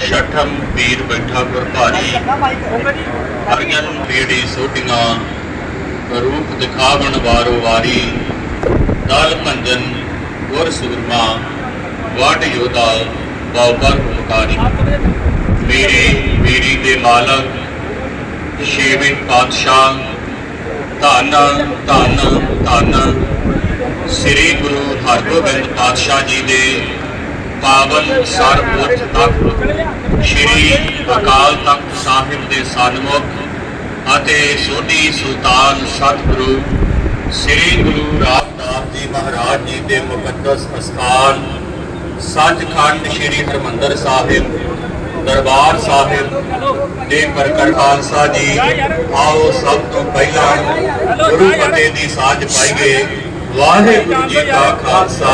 ਛਠਮ ਵੀਰ ਬੈਠਾ ਗੁਰ ਭਾਰੀ ਬੀੜੀ ਸੋਟੀਆਂ ਰੂਪ ਦਿਖਾਵਣ ਵਾਰੋ ਵਾਰੀ। ਦਲ ਭੰਜਨ, ਗੁਰ ਸੂਰਮਾ ਵਾਟ ਯੋਧਾ, ਬਾਬਰ ਹੁਕਮਾਰੀ ਮੇਰੇ ਮੇਰੀ ਦੇ ਮਾਲਕ, ਛੇਵੇਂ ਪਾਤਸ਼ਾਹ, ਧੰਨ ਧੰਨ ਧੰਨ। ਸ੍ਰੀ ਗੁਰੂ ਹਰਗੋਬਿੰਦ ਪਾਤਸ਼ਾਹ ਜੀ ਦੇ ਪਾਵਨ ਸਰਬੋੱਚ ਤਖਤ ਸ੍ਰੀ ਅਕਾਲ ਤਖਤ ਸਾਹਿਬ ਦੇ ਸਨਮੁਖ ਅਤੇ ਸੋਢੀ ਸੁਲਤਾਨ ਸਤਿਗੁਰੂ, ਸ੍ਰੀ ਗੁਰੂ ਰਾਮਦਾਸ ਜੀ ਮਹਾਰਾਜ ਜੀ ਦੇ ਮੁਕੱਦਸ ਅਸਥਾਨ, ਸੱਚਖੰਡ ਸ੍ਰੀ ਹਰਮੰਦਰ ਸਾਹਿਬ, ਦਰਬਾਰ ਸਾਹਿਬ ਦੇ ਪ੍ਰਕਟ ਖਾਲਸਾ ਜੀ, ਆਓ ਸਭ ਤੋਂ ਪਹਿਲਾਂ ਗੁਰੂ ਫਤਿਹ ਦੀ ਸਾਜ ਪਾਈਏ। ਵਾਹਿਗੁਰੂ ਜੀ ਕਾ ਖਾਲਸਾ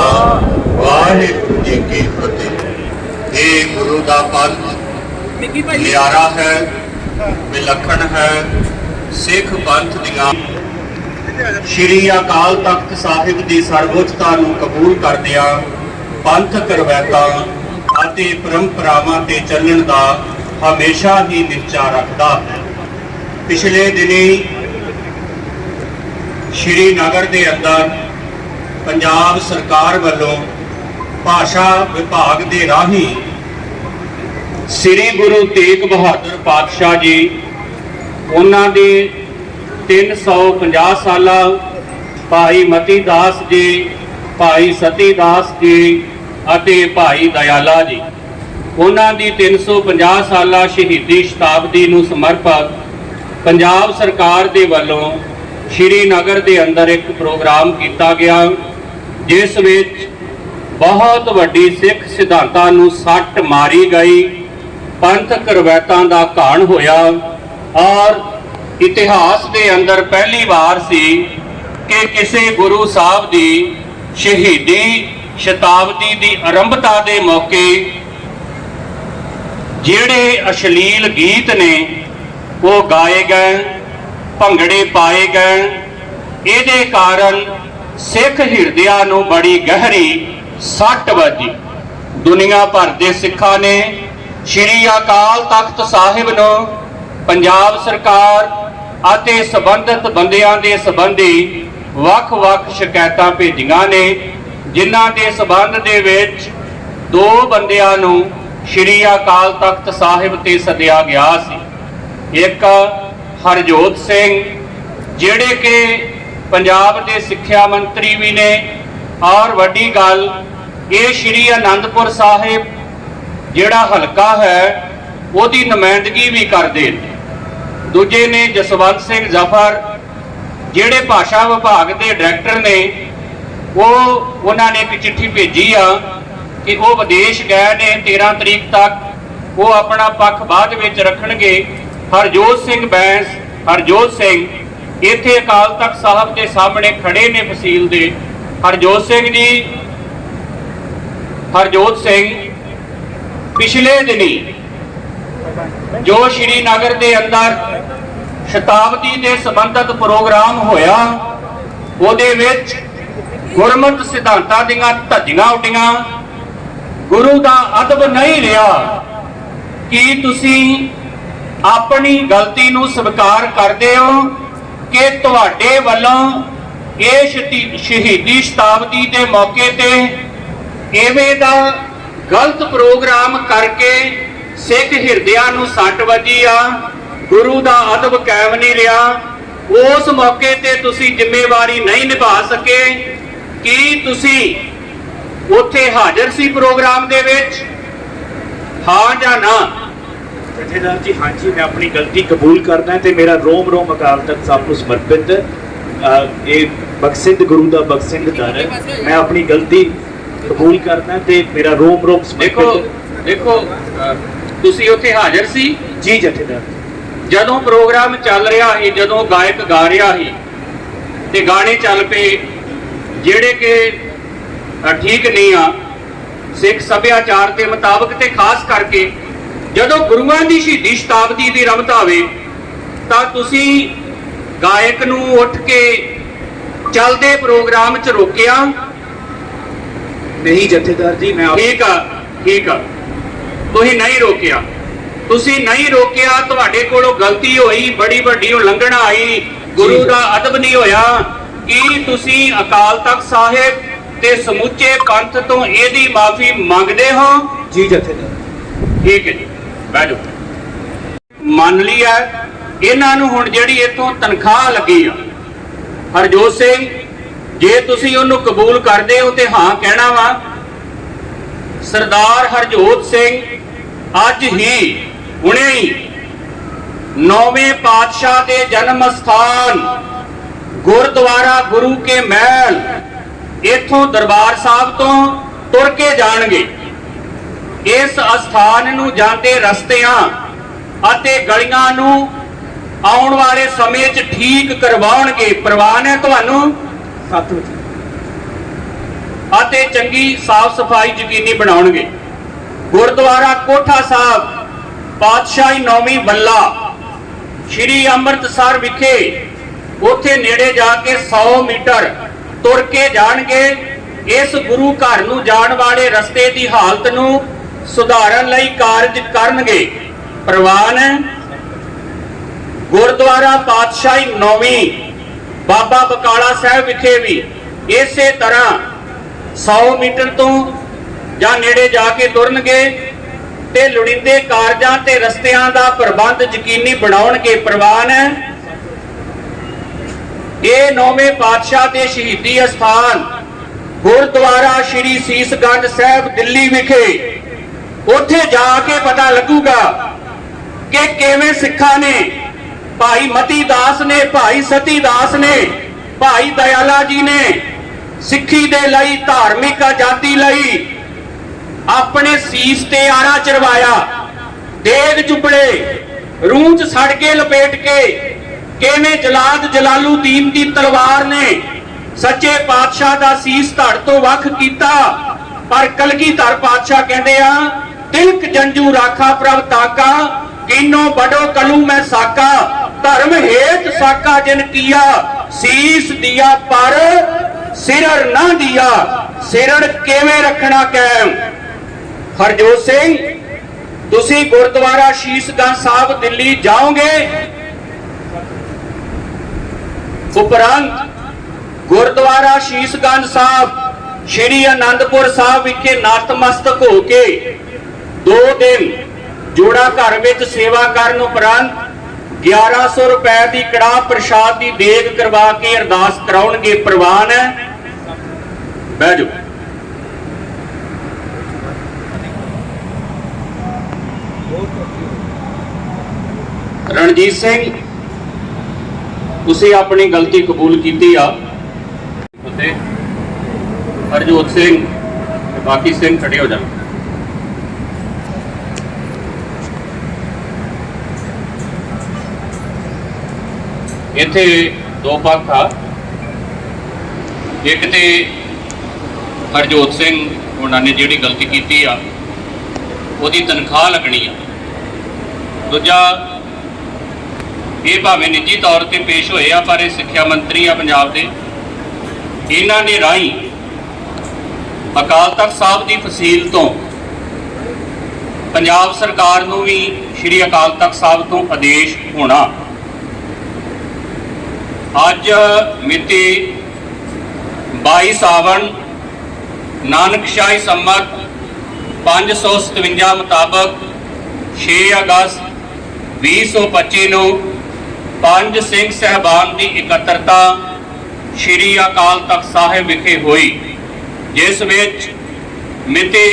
ਵਾਹਿਗੁਰੂ ਜੀ ਕੀ ਫਤਿਹ। ਇਹ ਗੁਰੂ ਦਾ ਪੰਥ ਲਿਆਰਾ ਹੈ ਵਿਲੱਖਣ ਹੈ ਸਿੱਖ ਪੰਥ ਦੀਆਂ ਸ਼੍ਰੀ ਅਕਾਲ ਤਖਤ ਸਾਹਿਬ ਦੀ ਸਰਵਉੱਚਤਾ ਨੂੰ ਕਬੂਲ ਕਰਦਿਆਂ ਪੰਥਕ ਰਵਾਇਤਾਂ ਅਤੇ ਪਰੰਪਰਾਵਾਂ ਤੇ ਚੱਲਣ ਦਾ ਹਮੇਸ਼ਾ ਹੀ ਨਿਸ਼ਚਾ ਰੱਖਦਾ ਹੈ। ਪਿਛਲੇ ਦਿਨੀ ਸ਼੍ਰੀ ਨਗਰ ਦੇ ਅੰਦਰ ਪੰਜਾਬ ਸਰਕਾਰ ਵੱਲੋਂ ਭਾਸ਼ਾ ਵਿਭਾਗ ਦੇ ਰਾਹੀਂ ਸ੍ਰੀ ਗੁਰੂ ਤੇਗ ਬਹਾਦਰ ਪਾਤਸ਼ਾਹ ਜੀ, ਉਹਨਾਂ ਦੇ 350 ਸਾਲਾ ਭਾਈ ਮਤੀ ਦਾਸ ਜੀ, ਭਾਈ ਸਤੀ ਦਾਸ ਜੀ ਅਤੇ ਭਾਈ ਦਇਆਲਾ ਜੀ। ਉਹਨਾਂ ਦੀ 350 ਸਾਲਾ ਸ਼ਹੀਦੀ ਸ਼ਤਾਬਦੀ ਨੂੰ ਸਮਰਪਿਤ ਪੰਜਾਬ ਸਰਕਾਰ ਦੇ ਵੱਲੋਂ ਸ਼੍ਰੀਨਗਰ ਦੇ ਅੰਦਰ ਇੱਕ ਪ੍ਰੋਗਰਾਮ ਕੀਤਾ ਗਿਆ। ਜਿਸ ਵਿੱਚ ਬਹੁਤ ਵੱਡੀ ਸਿੱਖ ਸਿਧਾਂਤਾਂ ਨੂੰ ਸੱਟ ਮਾਰੀ ਗਈ, ਪੰਥਕ ਰਵਾਇਤਾਂ ਦਾ ਘਾਣ ਹੋਇਆ ਔਰ ਇਤਿਹਾਸ ਦੇ ਅੰਦਰ ਪਹਿਲੀ ਵਾਰ ਸੀ ਕਿ ਕਿਸੇ ਗੁਰੂ ਸਾਹਿਬ ਦੀ ਸ਼ਹੀਦੀ ਸ਼ਤਾਬਦੀ ਦੀ ਆਰੰਭਤਾ ਦੇ ਮੌਕੇ ਜਿਹੜੇ ਅਸ਼ਲੀਲ ਗੀਤ ਨੇ ਉਹ ਗਾਏ ਗਏ, ਭੰਗੜੇ ਪਾਏ ਗਏ। ਇਹਦੇ ਕਾਰਨ ਸਿੱਖ ਹਿਰਦਿਆਂ ਨੂੰ ਬੜੀ ਗਹਿਰੀ ਸੱਟ ਵੱਜੀ। ਦੁਨੀਆ ਭਰ ਦੇ ਸਿੱਖਾਂ ਨੇ ਸ਼੍ਰੀ ਅਕਾਲ ਤਖਤ ਸਾਹਿਬ ਨੂੰ ਪੰਜਾਬ ਸਰਕਾਰ ਅਤੇ ਸਬੰਧਤ ਬੰਦਿਆਂ ਦੇ ਸੰਬੰਧੀ ਵੱਖ-ਵੱਖ ਸ਼ਿਕਾਇਤਾਂ ਭੇਜੀਆਂ ਨੇ, ਜਿਨ੍ਹਾਂ ਦੇ ਸਬੰਧ ਦੇ ਵਿੱਚ ਦੋ ਬੰਦਿਆਂ ਨੂੰ ਸ਼੍ਰੀ ਅਕਾਲ ਤਖਤ ਸਾਹਿਬ ਤੇ ਸੱਦਿਆ ਗਿਆ ਸੀ। ਇੱਕ ਹਰਜੋਤ ਸਿੰਘ, ਜਿਹੜੇ ਕਿ ਪੰਜਾਬ ਦੇ ਸਿੱਖਿਆ ਮੰਤਰੀ ਵੀ ਨੇ। ਔਰ ਵੱਡੀ ਗੱਲ, ਇਹ ਸ਼੍ਰੀ ਅਨੰਦਪੁਰ ਸਾਹਿਬ ਜਿਹੜਾ ਹਲਕਾ ਹੈ, ਉਹਦੀ ਨੁਮਾਇੰਦਗੀ ਵੀ ਕਰਦੇ ਨੇ। ਦੂਜੇ ਨੇ ਜਸਵੰਤ ਸਿੰਘ ਜ਼ਫਰ, ਜਿਹੜੇ ਭਾਸ਼ਾ ਵਿਭਾਗ ਦੇ ਡਾਇਰੈਕਟਰ ਨੇ, ਉਹ, ਉਹਨਾਂ ਨੇ ਇੱਕ ਚਿੱਠੀ ਭੇਜੀ ਆ ਕਿ ਉਹ ਵਿਦੇਸ਼ ਗਏ ਨੇ 13 ਤਰੀਕ ਤੱਕ। ਉਹ ਆਪਣਾ ਪੱਖ ਬਾਅਦ ਵਿੱਚ ਰੱਖਣਗੇ। ਹਰਜੋਤ ਸਿੰਘ ਬੈਂਸ, ਹਰਜੋਤ ਸਿੰਘ ਇੱਥੇ ਅਕਾਲ ਤਖਤ ਸਾਹਿਬ ਦੇ ਸਾਹਮਣੇ ਖੜੇ ਨੇ ਫਸੀਲ ਦੇ। ਹਰਜੋਤ ਸਿੰਘ ਜੀ, ਹਰਜੋਤ ਸਿੰਘ, ਪਿਛਲੇ ਦਿਨੀ ਜੋ ਸ਼੍ਰੀ ਨਗਰ ਦੇ ਅੰਦਰ ਸ਼ਤਾਬਦੀ ਦੇ ਸੰਬੰਧਿਤ ਪ੍ਰੋਗਰਾਮ ਹੋਇਆ, ਉਹਦੇ ਵਿੱਚ ਗੁਰਮਤਿ ਸਿਧਾਂਤਾਂ ਦੀਆਂ ਧੱਜੀਆਂ ਉੱਡੀਆਂ। ਗੁਰੂ ਦਾ ਅਦਬ ਨਹੀਂ ਰਿਹਾ ਕੀ ਤੁਸੀਂ ਆਪਣੀ ਗਲਤੀ ਨੂੰ ਸਵੀਕਾਰ ਕਰਦੇ ਹੋ। ਕਿ ਤੁਹਾਡੇ ਵੱਲੋਂ ਇਹ ਸ਼ਹੀਦੀ ਸ਼ਤਾਬਦੀ ਦੇ ਮੌਕੇ ਤੇ ਐਵੇਂ ਦਾ ਗਲਤ ਪ੍ਰੋਗਰਾਮ ਕਰਕੇ ਸਿੱਖ ਹਿਰਦਿਆਂ ਨੂੰ ਸੱਟ ਵੱਜੀ ਆ, ਗੁਰੂ ਦਾ ਅਦਬ ਕਾਇਮ ਨਹੀਂ ਰਿਹਾ, ਉਸ ਮੌਕੇ ਤੇ ਤੁਸੀਂ ਜ਼ਿੰਮੇਵਾਰੀ ਨਹੀਂ ਨਿਭਾ ਸਕੇ। ਕੀ ਤੁਸੀਂ ਉੱਥੇ ਹਾਜ਼ਰ ਸੀ ਪ੍ਰੋਗਰਾਮ ਦੇ ਵਿੱਚ? ਹਾਂ ਜਾਂ ਨਾ? ਜਥੇਦਾਰ ਜੀ ਹਾਂਜੀ ਮੈਂ ਆਪਣੀ ਗਲਤੀ ਕਬੂਲ ਕਰਦਾ ਤੇ ਮੇਰਾ ਰੋਮ ਰੋਮ ਅਕਾਲ ਤਖਤ ਸਾਹਿਬ ਨੂੰ ਸਮਰਪਿਤ ਇਹ ਬਖਸ਼ਿੰਦ ਗੁਰੂ ਦਾ ਬਖਸ਼ਿੰਦ ਦਰ ਹੈ। ਮੈਂ ਆਪਣੀ ਗਲਤੀ ਕਬੂਲ ਕਰਦਾ ਤੇ ਮੇਰਾ ਰੋਮ ਰੋਮ ਦੇਖੋ ਸਮਰਪਿਤ ਦੇਖੋ ਤੁਸੀਂ ਉੱਥੇ ਹਾਜ਼ਰ ਸੀ? ਜੀ ਜਥੇਦਾਰ। ਜਦੋਂ ਪ੍ਰੋਗਰਾਮ ਚੱਲ ਰਿਹਾ ਸੀ ਜਦੋਂ ਗਾਇਕ ਗਾ ਰਿਹਾ ਸੀ ਤੇ ਗਾਣੇ ਚੱਲ ਪਏ ਜਿਹੜੇ ਕਿ ਠੀਕ ਨਹੀਂ ਆ ਸਿੱਖ ਸੱਭਿਆਚਾਰ ਦੇ ਮੁਤਾਬਕ ਤੇ ਖਾਸ ਕਰਕੇ ਜਦੋਂ ਗੁਰੂਆਂ ਦੀ ਸ਼ਹੀਦੀ ਸ਼ਤਾਬਦੀ ਦੀ ਰਮਤ ਆਵੇ ਤਾਂ ਤੁਸੀਂ ਗਾਇਕ ਨੂੰ ਉੱਠ ਕੇ ਚੱਲਦੇ ਪ੍ਰੋਗਰਾਮ 'ਚ ਰੋਕਿਆ? ਨਹੀਂ ਜਥੇਦਾਰ ਜੀ ਮੈਂ ਠੀਕ ਆ ਠੀਕ ਆ। ਤੁਸੀਂ ਨਹੀਂ ਰੋਕਿਆ। ਤੁਸੀਂ ਨਹੀਂ ਰੋਕਿਆ ਤੁਹਾਡੇ ਕੋਲੋਂ ਗਲਤੀ ਹੋਈ ਬੜੀ ਵੱਡੀ ਉਲੰਘਣਾ ਆਈ ਗੁਰੂ ਦਾ ਅਦਬ ਨਹੀਂ ਹੋਇਆ। ਕੀ ਤੁਸੀਂ ਅਕਾਲ ਤਖਤ ਸਾਹਿਬ ਤੇ ਸਮੁੱਚੇ ਪੰਥ ਤੋਂ ਇਹਦੀ ਮਾਫੀ ਮੰਗਦੇ ਹੋ? ਜੀ ਜਥੇਦਾਰ। ਠੀਕ ਹੈ ਜੀ। ਬਹਿ ਜਾਓ। ਮੰਨ ਲਈ ਹੈ, ਇਹਨਾਂ ਨੂੰ ਹੁਣ ਜਿਹੜੀ ਇਥੋਂ ਤਨਖਾਹ ਲੱਗੀ ਆ, ਹਰਜੋਤ ਸਿੰਘ, ਜੇ ਤੁਸੀਂ ਉਹਨੂੰ ਕਬੂਲ ਕਰਦੇ ਹੋ ਤੇ ਹਾਂ ਕਹਿਣਾ ਵਾ, ਸਰਦਾਰ ਹਰਜੋਤ ਸਿੰਘ ਅੱਜ ਹੀ ਹੁਣੇ ਹੀ ਨੌਵੇਂ ਪਾਤਸ਼ਾਹ ਦੇ ਜਨਮ ਸਥਾਨ ਗੁਰਦੁਆਰਾ ਗੁਰੂ ਕੇ ਮਹਿਲ ਇਥੋਂ ਦਰਬਾਰ ਸਾਹਿਬ ਤੋਂ ਤੁਰ ਕੇ ਜਾਣਗੇ। ਇਸ ਅਸਥਾਨ ਨੂੰ ਜਾਂਦੇ ਰਸਤਿਆਂ ਅਤੇ ਗਲੀਆਂ ਨੂੰ ਆਉਣ ਵਾਲੇ ਸਮੇਂ 'ਚ ਠੀਕ ਕਰਵਾਉਣਗੇ। ਪ੍ਰਵਾਨ ਹੈ ਤੁਹਾਨੂੰ। 7 ਵਜੇ ਅਤੇ ਚੰਗੀ ਸਾਫ਼ ਸਫ਼ਾਈ ਯਕੀਨੀ ਬਣਾਉਣਗੇ। ਗੁਰਦੁਆਰਾ ਕੋਠਾ ਸਾਹਿਬ ਪਾਤਸ਼ਾਹੀ ਨੌਵੀਂ ਬੱਲਾ ਸ਼੍ਰੀ ਅੰਮ੍ਰਿਤਸਰ ਵਿਖੇ ਉੱਥੇ ਨੇੜੇ ਜਾ ਕੇ 100 ਮੀਟਰ ਤੁਰ ਕੇ ਜਾਣਗੇ। ਇਸ ਗੁਰੂ ਘਰ ਨੂੰ ਜਾਣ ਵਾਲੇ ਰਸਤੇ ਦੀ ਹਾਲਤ ਨੂੰ ਸੁਧਾਰਨ ਲਈ ਕਾਰਜ ਕਰਨਗੇ। ਪ੍ਰਵਾਨ ਗੁਰਦੁਆਰਾ ਪਾਤਸ਼ਾਹੀ ਨੌਵੀਂ, ਬਾਬਾ ਬਕਾਲਾ ਸਾਹਿਬ ਵਿਖੇ ਵੀ ਇਸੇ ਤਰ੍ਹਾਂ 100 ਮੀਟਰ ਤੋਂ ਜਾਂ ਨੇੜੇ ਜਾ ਕੇ ਤੁਰਨਗੇ ਤੇ ਲੋੜੀਂਦੇ ਕਾਰਜਾਂ ਤੇ ਰਸਤਿਆਂ ਦਾ ਪ੍ਰਬੰਧ ਯਕੀਨੀ ਬਣਾਉਣਗੇ। ਪ੍ਰਵਾਨ ਹੈ। ਇਹ ਨੌਵੇਂ ਪਾਤਸ਼ਾਹ ਦੇ ਸ਼ਹੀਦੀ ਅਸਥਾਨ ਗੁਰਦੁਆਰਾ ਸ਼੍ਰੀ ਸੀਸਗੰਜ ਸਾਹਿਬ ਦਿੱਲੀ ਵਿਖੇ ਉੱਥੇ ਜਾ ਕੇ ਪਤਾ ਲੱਗੂਗਾ ਕਿ ਕਿਵੇਂ ਸਿੱਖਾਂ ਨੇ, ਭਾਈ ਮਤੀ ਦਾਸ ਨੇ, ਭਾਈ ਸਤੀ ਦਾਸ ਨੇ, ਭਾਈ ਦਇਆਲਾ ਜੀ ਨੇ ਸਿੱਖੀ ਦੇ ਲਈ, ਧਾਰਮਿਕ ਆਜ਼ਾਦੀ ਲਈ ਆਪਣੇ ਸੀਸ ਤੇ ਆਰਾ ਚਰਵਾਇਆ। ਦੇਗ ਚੁਪੜੇ, ਰੂਹ ਚ ਸੜ ਕੇ ਲਪੇਟ ਕੇ ਕਿਵੇਂ ਜਲਾਦ ਜਲਾਲੂਦੀਨ ਦੀ ਤਲਵਾਰ ਨੇ ਸੱਚੇ ਪਾਤਸ਼ਾਹ ਦਾ ਸੀਸ ਧੜ ਤੋਂ ਵੱਖ ਕੀਤਾ। ਪਰ ਕਲਗੀਧਰ ਪਾਤਸ਼ਾਹ ਕਹਿੰਦੇ ਆ ਤਿਲਕ ਜੰਜੂ ਰਾਖਾ ਪ੍ਰਭ ਤਾਕਾ, ਕੀਨੋ ਬੜੋ ਕਲੂ ਮੈਂ ਸਾਕਾ, ਧਰਮ ਹੇਤ ਸਾਕਾ ਜਿਨ ਕੀਆ, ਸੀਸ ਦਿਆ ਪਰ, ਸਿਰਰ ਨਾ ਦਿਆ, ਸਿਰੜ ਕਿਵੇਂ ਰੱਖਣਾ ਕਾਇਮ ਹਰਜੋਤ ਸਿੰਘ, ਤੁਸੀਂ ਗੁਰਦੁਆਰਾ ਸ਼ੀਸ਼ਗੰਜ ਸਾਹਿਬ ਦਿੱਲੀ ਜਾਓਗੇ? ਉਪਰੰਤ, ਗੁਰਦੁਆਰਾ ਸ਼ੀਸ਼ਗੰਜ ਸਾਹਿਬ, ਸ਼੍ਰੀ ਅਨੰਦਪੁਰ ਸਾਹਿਬ ਵਿਖੇ ਨਤਮਸਤਕ ਹੋ ਕੇ ਦੋ ਦਿਨ ਜੋੜਾ ਘਰ ਵਿੱਚ ਸੇਵਾ ਕਰਨ ਉਪਰੰਤ 1100 ਰੁਪਏ ਦੀ ਕੜਾਹ ਪ੍ਰਸ਼ਾਦ ਦੀ ਦੇਗ ਕਰਵਾ ਕੇ ਅਰਦਾਸ ਕਰਾਉਣਗੇ ਪ੍ਰਵਾਨ ਹੈ। ਬਹਿ ਜਾਓ। ਰਣਜੀਤ ਸਿੰਘ, ਤੁਸੀਂ ਆਪਣੀ ਗਲਤੀ ਕਬੂਲ ਕੀਤੀ ਆ। ਅਤੇ ਹਰਜੋਤ ਸਿੰਘ ਬਾਕੀ ਸਿੰਘ ਖੜੇ ਹੋ ਜਾਣ। ਇੱਥੇ ਦੋ ਪੱਖ ਆ। ਇੱਕ ਤੇ ਹਰਜੋਤ ਸਿੰਘ ਉਹਨਾਂ ਨੇ ਜਿਹੜੀ ਗਲਤੀ ਕੀਤੀ ਆ, ਉਹਦੀ ਤਨਖਾਹ ਲੱਗਣੀ ਆ। ਦੂਜਾ, ਇਹ ਭਾਵੇਂ ਨਿੱਜੀ ਤੌਰ ਤੇ ਪੇਸ਼ ਹੋਏ ਆ, ਪਰ ਇਹ ਸਿੱਖਿਆ ਮੰਤਰੀ ਆ ਪੰਜਾਬ ਦੇ। ਇਹਨਾਂ ਨੇ ਰਾਹੀਂ ਅਕਾਲ ਤਖਤ ਸਾਹਿਬ ਦੀ ਫਸੀਲ ਤੋਂ ਪੰਜਾਬ ਸਰਕਾਰ ਨੂੰ ਵੀ ਸ੍ਰੀ ਅਕਾਲ ਤਖਤ ਸਾਹਿਬ ਤੋਂ ਆਦੇਸ਼ ਹੋਣਾ ਅੱਜ ਮਿਤੀ 22 ਸਾਵਣ ਨਾਨਕਸ਼ਾਹੀ ਸੰਮਤ 557 ਮੁਤਾਬਕ 6 ਅਗਸਤ 2025 ਨੂੰ ਪੰਜ ਸਿੰਘ ਸਹਿਬਾਨ ਦੀ ਇਕੱਤਰਤਾ ਸ੍ਰੀ ਅਕਾਲ ਤਖਤ ਸਾਹਿਬ ਵਿਖੇ ਹੋਈ, ਜਿਸ ਵਿੱਚ ਮਿਤੀ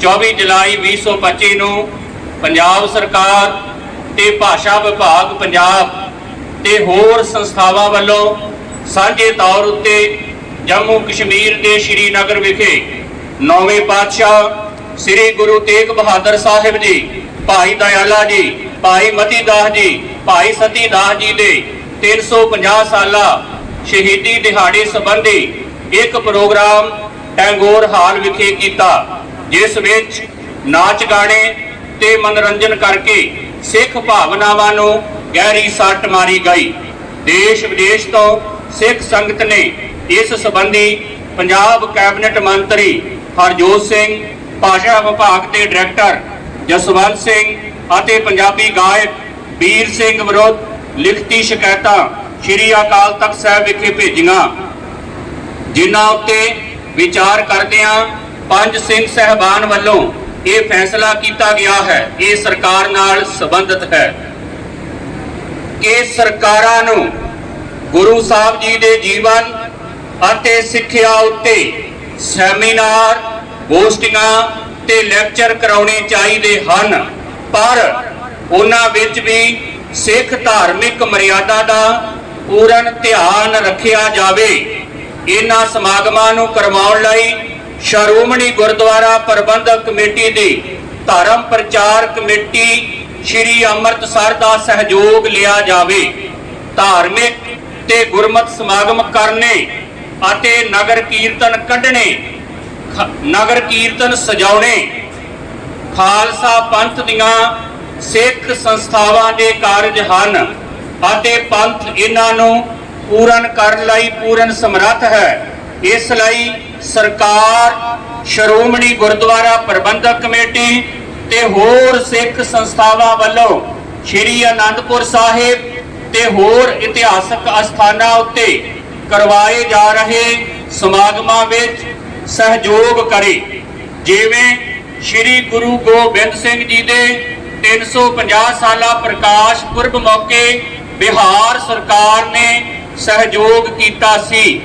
24 ਜੁਲਾਈ 2025 ਨੂੰ ਪੰਜਾਬ ਸਰਕਾਰ ਤੇ ਭਾਸ਼ਾ ਵਿਭਾਗ ਪੰਜਾਬ ਤੇ ਹੋਰ ਸੰਸਥਾਵਾਂ ਵੱਲੋਂ ਸਾਂਝੇ ਤੌਰ ਉੱਤੇ ਜੰਮੂ ਕਸ਼ਮੀਰ ਦੇ ਸ਼੍ਰੀਨਗਰ ਵਿਖੇ ਨੌਵੇਂ ਪਾਤਸ਼ਾਹ ਸ੍ਰੀ ਗੁਰੂ ਤੇਗ ਬਹਾਦਰ ਸਾਹਿਬ ਜੀ, ਭਾਈ ਦਇਆਲਾ ਜੀ, ਭਾਈ ਮਤੀ ਦਾਸ ਜੀ, ਭਾਈ ਸਤੀ ਦਾਸ ਜੀ ਦੇ 350 ਸਾਲਾ ਸ਼ਹੀਦੀ ਦਿਹਾੜੇ ਸੰਬੰਧੀ ਇੱਕ ਪ੍ਰੋਗਰਾਮ ਟੈਂਗੋਰ ਹਾਲ ਵਿਖੇ ਕੀਤਾ, ਜਿਸ ਵਿੱਚ ਨਾਚ ਗਾਣੇ ਤੇ ਮਨੋਰੰਜਨ ਕਰਕੇ ਸਿੱਖ ਭਾਵਨਾਵਾਂ ਨੂੰ ਗਹਿਰੀ ਸੱਟ ਮਾਰੀ ਗਈ। ਦੇਸ਼ ਵਿਦੇਸ਼ ਤੋਂ ਸਿੱਖ ਸੰਗਤ ਨੇ ਇਸ ਸੰਬੰਧੀ ਪੰਜਾਬ ਕੈਬਨਿਟ ਮੰਤਰੀ ਹਰਜੋਤ ਸਿੰਘ, ਭਾਸ਼ਾ ਵਿਭਾਗ ਦੇ ਡਾਇਰੈਕਟਰ ਜਸਵੰਤ ਸਿੰਘ ਅਤੇ ਪੰਜਾਬੀ ਗਾਇਕ ਵੀਰ ਸਿੰਘ ਵਿਰੁੱਧ ਲਿਖਤੀ ਸ਼ਿਕਾਇਤਾਂ ਸ਼੍ਰੀ ਅਕਾਲ ਤਖਤ ਸਾਹਿਬ ਵਿਖੇ ਭੇਜੀਆਂ। ਜਿਨ੍ਹਾਂ ਉੱਤੇ ਵਿਚਾਰ ਕਰਦਿਆਂ ਪੰਜ ਸਿੰਘ ਸਹਿਬਾਨ ਵੱਲੋਂ ਇਹ ਫੈਸਲਾ ਕੀਤਾ ਗਿਆ ਹੈ। ਇਹ ਸਰਕਾਰ ਨਾਲ ਸੰਬੰਧਿਤ ਹੈ। ਕਿ ਸਰਕਾਰਾਂ ਨੂੰ ਗੁਰੂ ਸਾਹਿਬ ਜੀ ਦੇ ਜੀਵਨ ਅਤੇ ਸਿੱਖਿਆ ਉੱਤੇ ਸੈਮੀਨਾਰ ਗੋਸ਼ਟੀਆਂ ਤੇ ਲੈਕਚਰ ਕਰਾਉਣੇ ਚਾਹੀਦੇ ਹਨ। ਪਰ ਉਹਨਾਂ ਵਿੱਚ ਵੀ ਸਿੱਖ ਧਾਰਮਿਕ ਮਰਿਆਦਾ ਦਾ ਪੂਰਨ ਧਿਆਨ ਰੱਖਿਆ ਜਾਵੇ। ਇਹਨਾਂ ਸਮਾਗਮਾਂ ਨੂੰ ਕਰਵਾਉਣ ਲਈ ਸ਼੍ਰੋਮਣੀ ਗੁਰਦੁਆਰਾ ਪ੍ਰਬੰਧਕ ਕਮੇਟੀ ਦੀ ਧਰਮ ਪ੍ਰਚਾਰ ਕਮੇਟੀ ਸ਼੍ਰੀ ਅੰਮ੍ਰਿਤਸਰ ਦਾ ਸਹਿਯੋਗ ਲਿਆ ਜਾਵੇ। ਧਾਰਮਿਕ ਤੇ ਗੁਰਮਤ ਸਮਾਗਮ ਕਰਨੇ ਅਤੇ ਨਗਰ ਕੀਰਤਨ ਕੱਢਣੇ ਨਗਰ ਕੀਰਤਨ ਸਜਾਉਣੇ, ਖਾਲਸਾ ਪੰਥ ਦੀਆਂ ਸਿੱਖ ਸੰਸਥਾਵਾਂ ਦੇ ਕਾਰਜ ਹਨ ਅਤੇ ਪੰਥ ਇਹਨਾਂ ਨੂੰ ਪੂਰਨ ਕਰਨ ਲਈ ਪੂਰਨ ਸਮਰੱਥ ਹੈ। ਇਸ ਲਈ ਸਰਕਾਰ, ਸ਼੍ਰੋਮਣੀ ਗੁਰਦੁਆਰਾ ਪ੍ਰਬੰਧਕ ਕਮੇਟੀ ਤੇ ਹੋਰ ਸਿੱਖ ਸੰਸਥਾਵਾਂ ਵੱਲੋਂ ਸ੍ਰੀ ਅਨੰਦਪੁਰ ਸਾਹਿਬ ਤੇ ਹੋਰ ਇਤਿਹਾਸਕ ਅਸਥਾਨਾਂ ਉੱਤੇ ਕਰਵਾਏ ਜਾ ਰਹੇ ਸਮਾਗਮਾਂ ਵਿੱਚ ਸਹਿਯੋਗ ਕਰੇ। ਜਿਵੇਂ ਸ੍ਰੀ ਗੁਰੂ ਗੋਬਿੰਦ ਸਿੰਘ ਜੀ ਦੇ 350 ਸਾਲਾ ਪ੍ਰਕਾਸ਼ ਪੁਰਬ ਮੌਕੇ ਬਿਹਾਰ ਸਰਕਾਰ ਨੇ ਸਹਿਯੋਗ ਕੀਤਾ ਸੀ।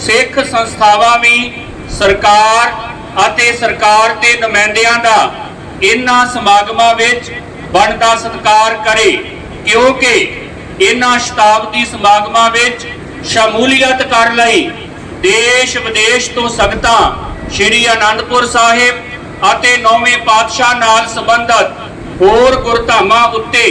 ਸਿੱਖ ਸੰਸਥਾਵਾਂ ਵੀ ਸਰਕਾਰ ਅਤੇ ਸਰਕਾਰ ਦੇ ਨੁਮਾਇੰਦਿਆਂ ਦਾ ਇਹਨਾਂ ਸਮਾਗਮਾਂ ਵਿੱਚ ਬਣਦਾ ਸਤਿਕਾਰ ਕਰੇ, ਕਿਉਂਕਿ ਇਨ੍ਹਾਂ ਸ਼ਤਾਬਦੀ ਸਮਾਗਮਾਂ ਵਿੱਚ ਸ਼ਮੂਲੀਅਤ ਕਰਨ ਲਈ ਦੇਸ਼ ਵਿਦੇਸ਼ ਤੋਂ ਸੰਗਤਾਂ ਸ੍ਰੀ ਅਨੰਦਪੁਰ ਸਾਹਿਬ ਅਤੇ ਨੌਵੇਂ ਪਾਤਸ਼ਾਹ ਨਾਲ ਸੰਬੰਧਤ ਹੋਰ ਗੁਰਧਾਮਾਂ ਉੱਤੇ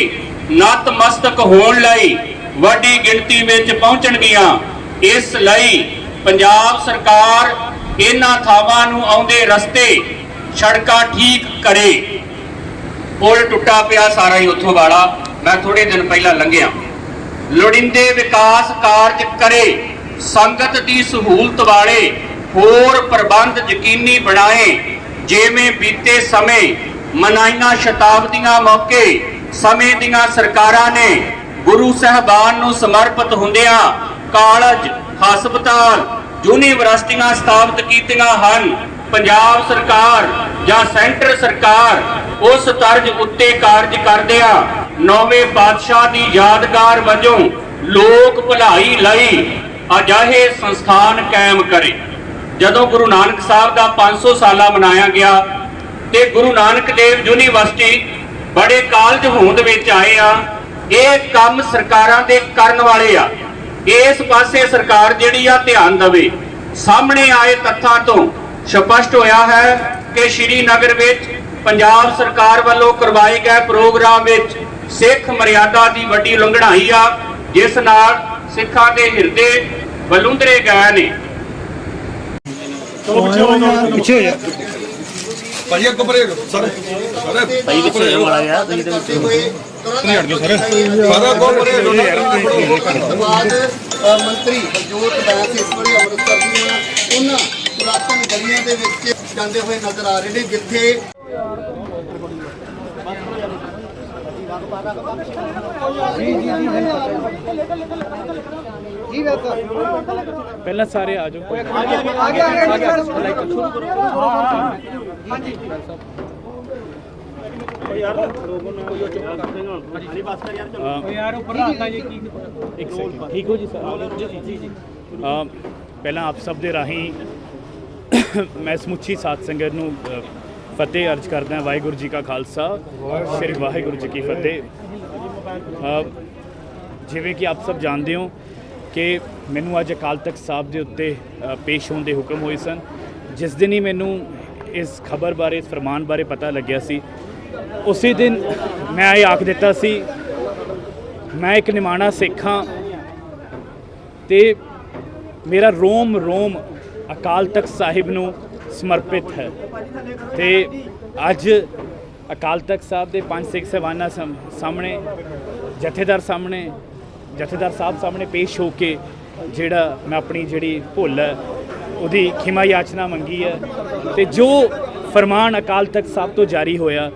ਨਤਮਸਤਕ ਹੋਣ ਲਈ ਵੱਡੀ ਗਿਣਤੀ ਵਿੱਚ ਪਹੁੰਚਣਗੀਆਂ ਇਸ ਲਈ ਪੰਜਾਬ ਸਰਕਾਰ ਇਹਨਾਂ ਥਾਵਾਂ ਨੂੰ ਆਉਂਦੇ ਰਸਤੇ ਸੜਕਾਂ ਠੀਕ ਕਰੇ। ਪੁਲ ਟੁੱਟਾ ਪਿਆ ਸਾਰਾ ਹੀ ਉੱਥੋਂ ਵਾਲਾ। ਮੈਂ ਥੋੜੇ ਦਿਨ ਪਹਿਲਾਂ ਲੰਘਿਆ। ਲੋੜਿੰਦੇ ਵਿਕਾਸ ਕਾਰਜ ਕਰੇ। ਸੰਗਤ ਦੀ ਸਹੂਲਤ ਵਾਲੇ ਹੋਰ ਪ੍ਰਬੰਧ ਯਕੀਨੀ ਬਣਾਏ। ਜਿਵੇਂ ਬੀਤੇ ਸਮੇਂ ਮਨਾਈਆਂ ਸ਼ਤਾਬਦੀਆਂ ਮੌਕੇ ਸਮੇਂ ਦੀਆਂ ਸਰਕਾਰਾਂ ਨੇ ਗੁਰੂ ਸਾਹਿਬਾਨ ਨੂੰ ਸਮਰਪਿਤ ਹੁੰਦਿਆਂ ਕਾਲਜ, ਹਸਪਤਾਲ, ਯੂਨੀਵਰਸਿਟੀਆਂ ਸਥਾਪਿਤ ਕੀਤੀਆਂ ਹਨ। ਪੰਜਾਬ ਸਰਕਾਰ ਜਾਂ ਸੈਂਟਰ ਸਰਕਾਰ ਉਸ ਤਰਜ਼ ਉੱਤੇ ਕਾਰਜ ਕਰਦਿਆਂ ਨੌਵੇਂ ਪਾਤਸ਼ਾਹ ਦੀ ਯਾਦਗਾਰ ਵਜੋਂ ਲੋਕ ਭਲਾਈ ਲਈ ਅਜਾਹੇ ਸੰਸਥਾਨ ਕਾਇਮ ਕਰੇ। ਜਦੋਂ ਗੁਰੂ ਨਾਨਕ ਸਾਹਿਬ ਦਾ 500 ਸਾਲਾ ਮਨਾਇਆ ਗਿਆ ਤੇ ਗੁਰੂ ਨਾਨਕ ਦੇਵ ਯੂਨੀਵਰਸਿਟੀ ਬੜੇ ਕਾਲਜ ਹੋਂਦ ਵਿੱਚ ਆਏ ਆ, ਇਹ ਕੰਮ ਸਰਕਾਰਾਂ ਦੇ ਕਰਨ ਵਾਲੇ ਆ। ਇਸ ਪਾਸੇ ਸਰਕਾਰ ਜਿਹੜੀ ਆ ਧਿਆਨ ਦੇਵੇ, ਸਾਹਮਣੇ ਆਏ ਤੱਥਾਂ ਤੋਂ ਸਪਸ਼ਟ ਹੋਇਆ ਹੈ ਕਿ ਸ਼੍ਰੀਨਗਰ ਵਿੱਚ ਪੰਜਾਬ ਸਰਕਾਰ ਵੱਲੋਂ ਕਰਵਾਏ ਗਏ ਪ੍ਰੋਗਰਾਮ ਵਿੱਚ ਸਿੱਖ ਮਰਿਆਦਾ ਦੀ ਵੱਡੀ ਉਲੰਘਣਾਈ ਆ ਜਿਸ ਨਾਲ ਸਿੱਖਾਂ ਦੇ ਹਿਰਦੇ ਬਲੁੰਦਰੇ ਗਏ ਨੇ। ਪਿੱਛੇ ਹੋ ਜਾ ਭਾਜੀ ਅੱਗੋਂ ਪਰੇ ਸਾਰੇ। ਸਾਰੇ ਭਾਈ ਪਿੱਛੇ ਹੋ ਮਾੜਾ ਜਿਹਾ ਤੁਸੀਂ ਤੇ ਪਿੱਛੇ ਨਹੀਂ ਹਟ ਜਾਓ ਸਾਰੇ। ਸਾਰਾ ਅੱਗੋਂ ਪਰੇ ਹੋ ਜਾਓ। ਬਾਅਦ ਅ, ਮੰਤਰੀ ਹਰਜੋਤ ਬੈਂਸ ਇਸ ਵਾਰੀ ਅੰਮ੍ਰਿਤਸਰ ਦੀਆਂ ਉਹਨਾਂ ਪੁਰਾਤਨ ਗਲੀਆਂ ਦੇ ਵਿੱਚ ਜਾਂਦੇ ਹੋਏ ਨਜ਼ਰ ਆ ਰਹੇ ਨੇ ਜਿੱਥੇ ਪਹਿਲਾਂ ਸਾਰੇ ਆ ਜਾਓ। ਯਾਰ ਉੱਪਰ ਰੱਖਾ ਜੀ ਕੀ ਇੱਕ ਸੈਕਿੰਡ ਠੀਕ ਹੋ ਜੀ ਸਰ। ਜੀ ਜੀ ਅਮ ਪਹਿਲਾਂ ਆਪ ਸਭ ਦੇ ਰਾਹੀਂ ਮੈਂ ਸਮੁੱਚੀ ਸਾਧ ਸੰਗਤ ਨੂੰ ਫਤਿਹ ਅਰਜ ਕਰਦਾ ਵਾਹਿਗੁਰੂ ਜੀ ਕਾ ਖਾਲਸਾ, ਸ੍ਰੀ ਵਾਹਿਗੁਰੂ ਜੀ ਕੀ ਫਤਿਹ। ਜਿਵੇਂ ਕਿ ਆਪ ਸਭ ਜਾਣਦੇ ਹੋ ਕਿ ਮੈਨੂੰ ਅੱਜ ਅਕਾਲ ਤਖਤ ਸਾਹਿਬ ਦੇ ਉੱਤੇ ਪੇਸ਼ ਹੋਣ ਦੇ ਹੁਕਮ ਹੋਏ ਸਨ। ਜਿਸ ਦਿਨ ਹੀ ਮੈਨੂੰ ਇਸ ਖਬਰ ਬਾਰੇ, ਇਸ ਫਰਮਾਨ ਬਾਰੇ ਪਤਾ ਲੱਗਿਆ ਸੀ, ਉਸੇ ਦਿਨ ਮੈਂ ਇਹ ਆਖ ਦਿੱਤਾ ਸੀ, ਮੈਂ ਇੱਕ ਨਿਮਾਣਾ ਸਿੱਖ ਹਾਂ ਤੇ ਮੇਰਾ ਰੋਮ ਰੋਮ ਅਕਾਲ ਤਖਤ ਸਾਹਿਬ ਨੂੰ ਸਮਰਪਿਤ ਹੈ। ਤੇ ਅੱਜ ਅਕਾਲ ਤਖਤ ਸਾਹਿਬ ਦੇ ਪੰਜ ਸਿੱਖ ਸਹਿਬਾਨਾਂ ਸਾਹਮਣੇ, ਜਥੇਦਾਰ ਸਾਹਮਣੇ, ਜਥੇਦਾਰ ਸਾਹਿਬ ਸਾਹਮਣੇ ਪੇਸ਼ ਹੋ ਕੇ ਜਿਹੜਾ ਮੈਂ ਆਪਣੀ ਜਿਹੜੀ ਭੁੱਲ ਹੈ, ਉਹਦੀ ਖਿਮਾ ਯਾਚਨਾ ਮੰਗੀ ਹੈ। ਤੇ ਜੋ ਫਰਮਾਨ ਅਕਾਲ ਤਖਤ ਸਾਹਿਬ ਤੋਂ ਜਾਰੀ ਹੋਇਆ,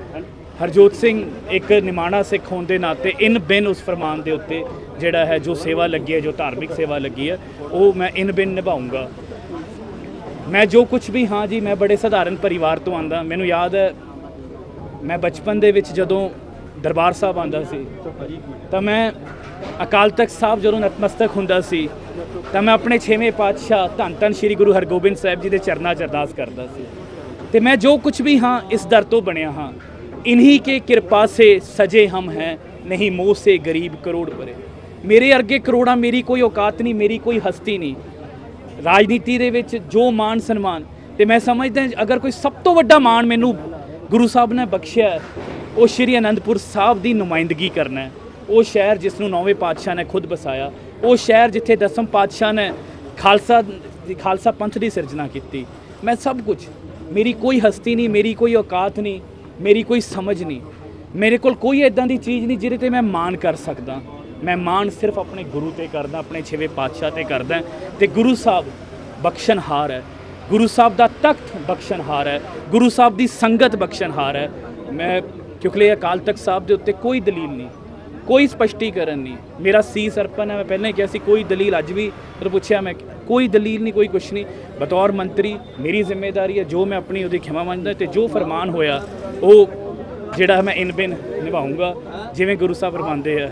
ਹਰਜੋਤ ਸਿੰਘ ਇੱਕ ਨਿਮਾਣਾ ਸਿੱਖ ਹੋਣ ਦੇ ਨਾਤੇ ਇਨ ਬਿਨ ਉਸ ਫਰਮਾਨ ਦੇ ਉੱਤੇ ਜਿਹੜਾ ਹੈ ਜੋ ਸੇਵਾ ਲੱਗੀ ਹੈ, ਜੋ ਧਾਰਮਿਕ ਸੇਵਾ ਲੱਗੀ ਹੈ, ਉਹ ਮੈਂ ਇਨ ਬਿਨ ਨਿਭਾਉਂਗਾ ਮੈਂ ਜੋ ਕੁਝ ਵੀ, ਹਾਂ ਜੀ, ਮੈਂ ਬੜੇ ਸਧਾਰਨ ਪਰਿਵਾਰ ਤੋਂ ਆਂਦਾ। ਮੈਨੂੰ ਯਾਦ ਹੈ, ਮੈਂ ਬਚਪਨ ਦੇ ਵਿੱਚ ਜਦੋਂ ਦਰਬਾਰ ਸਾਹਿਬ ਆਂਦਾ ਸੀ, ਤਾਂ ਮੈਂ ਅਕਾਲ ਤਖਤ ਸਾਹਿਬ ਜਦੋਂ ਨਤਮਸਤਕ ਹੁੰਦਾ ਸੀ, ਤਾਂ ਮੈਂ ਆਪਣੇ 6ਵੇਂ ਪਾਤਸ਼ਾਹ ਧੰਨ ਧੰਨ ਸ੍ਰੀ ਗੁਰੂ ਹਰਗੋਬਿੰਦ ਸਾਹਿਬ ਜੀ ਦੇ ਚਰਨਾਂ 'ਚ ਅਰਦਾਸ ਕਰਦਾ ਸੀ। ਤੇ ਮੈਂ ਜੋ ਕੁਝ ਵੀ, ਹਾਂ, ਇਸ ਦਰ ਤੋਂ ਬਣਿਆ ਹਾਂ, ਇਨਹੀ ਕੇ ਕਿਰਪਾ ਸੇ ਸਜੇ ਹਮ ਹੈ, ਨਹੀਂ ਮੋਹ ਸੇ ਗਰੀਬ ਕਰੋੜ ਪਰੇ। ਮੇਰੇ ਅਰਗੇ ਕਰੋੜਾਂ ਮੇਰੀ ਕੋਈ ਔਕਾਤ ਨਹੀਂ, ਮੇਰੀ ਕੋਈ ਹਸਤੀ ਨਹੀਂ ਰਾਜਨੀਤੀ ਦੇ ਵਿੱਚ ਜੋ ਮਾਣ ਸਨਮਾਨ, ਤੇ ਮੈਂ ਸਮਝਦਾ ਅਗਰ ਕੋਈ ਸਭ ਤੋਂ ਵੱਡਾ ਮਾਣ ਮੈਨੂੰ ਗੁਰੂ ਸਾਹਿਬ ਨੇ ਬਖਸ਼ਿਆ ਉਹ ਸ਼੍ਰੀ ਅਨੰਦਪੁਰ ਸਾਹਿਬ ਦੀ ਨੁਮਾਇੰਦਗੀ ਕਰਨਾ ਹੈ। ਉਹ ਸ਼ਹਿਰ ਜਿਸ ਨੂੰ ਨੌਵੇਂ ਪਾਤਸ਼ਾਹ ਨੇ ਖੁਦ ਬਸਾਇਆ, ਉਹ ਸ਼ਹਿਰ ਜਿੱਥੇ ਦਸਮ ਪਾਤਸ਼ਾਹ ਨੇ ਖਾਲਸਾ ਖਾਲਸਾ ਪੰਥ ਦੀ ਸਿਰਜਣਾ ਕੀਤੀ। ਮੈਂ ਸਭ ਕੁਝ, ਮੇਰੀ ਕੋਈ ਹਸਤੀ ਨਹੀਂ, ਮੇਰੀ ਕੋਈ ਔਕਾਤ ਨਹੀਂ, ਮੇਰੀ ਕੋਈ ਸਮਝ ਨਹੀਂ। ਮੇਰੇ ਕੋਲ ਕੋਈ ਇਦਾਂ ਦੀ ਚੀਜ਼ ਨਹੀਂ ਜਿਹਦੇ ਤੇ ਮੈਂ ਮਾਣ ਕਰ ਸਕਦਾ। ਮੈਂ ਮਾਣ ਸਿਰਫ ਆਪਣੇ ਗੁਰੂ ਤੇ ਕਰਦਾ, ਆਪਣੇ ਛੇਵੇਂ ਪਾਤਸ਼ਾਹ ਤੇ ਕਰਦਾ ਤੇ ਗੁਰੂ ਸਾਹਿਬ ਬਖਸ਼ਣਹਾਰ ਹੈ। ਗੁਰੂ ਸਾਹਿਬ ਦਾ ਤਖਤ ਬਖਸ਼ਣਹਾਰ ਹੈ। ਗੁਰੂ ਸਾਹਿਬ ਦੀ ਸੰਗਤ ਬਖਸ਼ਣਹਾਰ ਹੈ। ਮੈਂ ਕਿਉਂਕਿ ਅਕਾਲ ਤਖਤ ਸਾਹਿਬ ਦੇ ਉੱਤੇ ਕੋਈ ਦਲੀਲ ਨਹੀਂ, ਕੋਈ ਸਪਸ਼ਟੀਕਰਨ ਨਹੀਂ। ਮੇਰਾ ਸੀ ਅਰਪਣ ਹੈ, ਮੈਂ ਪਹਿਲਾਂ ਹੀ ਕਿਹਾ ਸੀ, ਕੋਈ ਦਲੀਲ ਅੱਜ ਵੀ ਮੈਨੂੰ ਪੁੱਛਿਆ ਮੈਂ, ਕੋਈ ਦਲੀਲ ਨਹੀਂ, ਕੋਈ ਕੁਛ ਨਹੀਂ। ਬਤੌਰ ਮੰਤਰੀ ਮੇਰੀ ਜ਼ਿੰਮੇਵਾਰੀ ਹੈ, ਜੋ ਮੈਂ ਆਪਣੀ ਉਹਦੀ ਖਿਮਾ ਮੰਨਦਾ ਤੇ ਜੋ ਫਰਮਾਨ ਹੋਇਆ, ਉਹ ਜਿਹੜਾ ਮੈਂ ਇਨ ਬਿਨ ਨਿਭਾਉਂਗਾ, ਜਿਵੇਂ ਗੁਰੂ ਸਾਹਿਬ ਫਰਮਾਉਂਦੇ ਆ।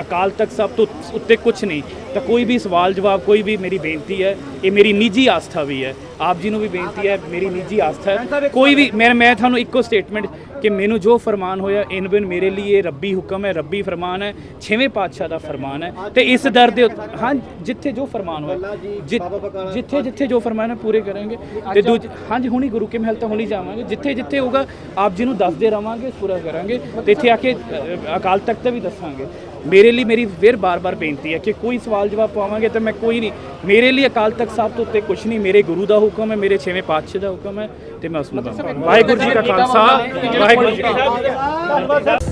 ਅਕਾਲ ਤਖਤ ਸਾਹਿਬ ਤੋਂ ਉੱਤੇ ਕੁਝ ਨਹੀਂ। ਤਾਂ ਕੋਈ ਵੀ ਸਵਾਲ ਜਵਾਬ ਕੋਈ ਵੀ ਮੇਰੀ ਬੇਨਤੀ ਹੈ ਇਹ ਮੇਰੀ ਨਿੱਜੀ ਆਸਥਾ ਵੀ ਹੈ। ਆਪ ਜੀ ਨੂੰ ਵੀ ਬੇਨਤੀ ਹੈ ਮੇਰੀ ਨਿੱਜੀ ਆਸਥਾ ਹੈ। ਕੋਈ ਵੀ ਮੈਂ ਮੈਂ ਤੁਹਾਨੂੰ ਇੱਕੋ ਸਟੇਟਮੈਂਟ ਕਿ ਮੈਨੂੰ ਜੋ ਫਰਮਾਨ ਹੋਇਆ ਇਨ ਬਿਨ ਮੇਰੇ ਲਈ ਇਹ ਰੱਬੀ ਹੁਕਮ ਹੈ ਰੱਬੀ ਫਰਮਾਨ ਹੈ ਛੇਵੇਂ ਪਾਤਸ਼ਾਹ ਦਾ ਫਰਮਾਨ ਹੈ। ਤੇ ਇਸ ਦਰ ਦੇ ਹਾਂ ਜਿੱਥੇ ਜੋ ਫਰਮਾਨ ਹੋਇਆ ਜਿੱਥੇ ਜਿੱਥੇ ਜੋ ਫਰਮਾਨ ਹੈ ਪੂਰੇ ਕਰਾਂਗੇ। ਤੇ ਦੂਜ ਹਾਂਜੀ ਹੁਣੀ ਗੁਰੂ ਕੇ ਮਹਿਲ ਤਾਂ ਹੁਣੀ ਜਾਵਾਂਗੇ। ਜਿੱਥੇ ਜਿੱਥੇ ਹੋਊਗਾ ਆਪ ਜੀ ਨੂੰ ਦੱਸਦੇ ਰਵਾਂਗੇ ਪੂਰਾ ਕਰਾਂਗੇ। ਤੇ ਇੱਥੇ ਆ ਕੇ ਅਕਾਲ ਤਖਤ ਤੇ ਵੀ ਦੱਸਾਂਗੇ। ਮੇਰੇ ਲਈ ਮੇਰੀ ਫਿਰ ਬਾਰ-ਬਾਰ ਬੇਨਤੀ ਹੈ ਕਿ ਕੋਈ ਸਵਾਲ ਜਵਾਬ ਪਾਵਾਂਗੇ ਤਾਂ ਮੈਂ ਕੋਈ ਨਹੀਂ, ਮੇਰੇ ਲਈ ਅਕਾਲ ਤਖਤ ਸਾਹਿਬ ਤੋਂ ਉੱਤੇ ਕੁਝ ਨਹੀਂ, ਮੇਰੇ ਗੁਰੂ ਦਾ ਹੁਕਮ ਹੈ, ਮੇਰੇ ਛੇਵੇਂ ਪਾਤਸ਼ਾਹ ਦਾ ਹੁਕਮ ਹੈ ਤੇ ਮੈਂ ਉਸ ਨੂੰ ਵਾਹਿਗੁਰੂ ਜੀ ਕਾ ਖਾਲਸਾ, ਵਾਹਿਗੁਰੂ ਜੀ ਕੀ ਫਤਿਹ।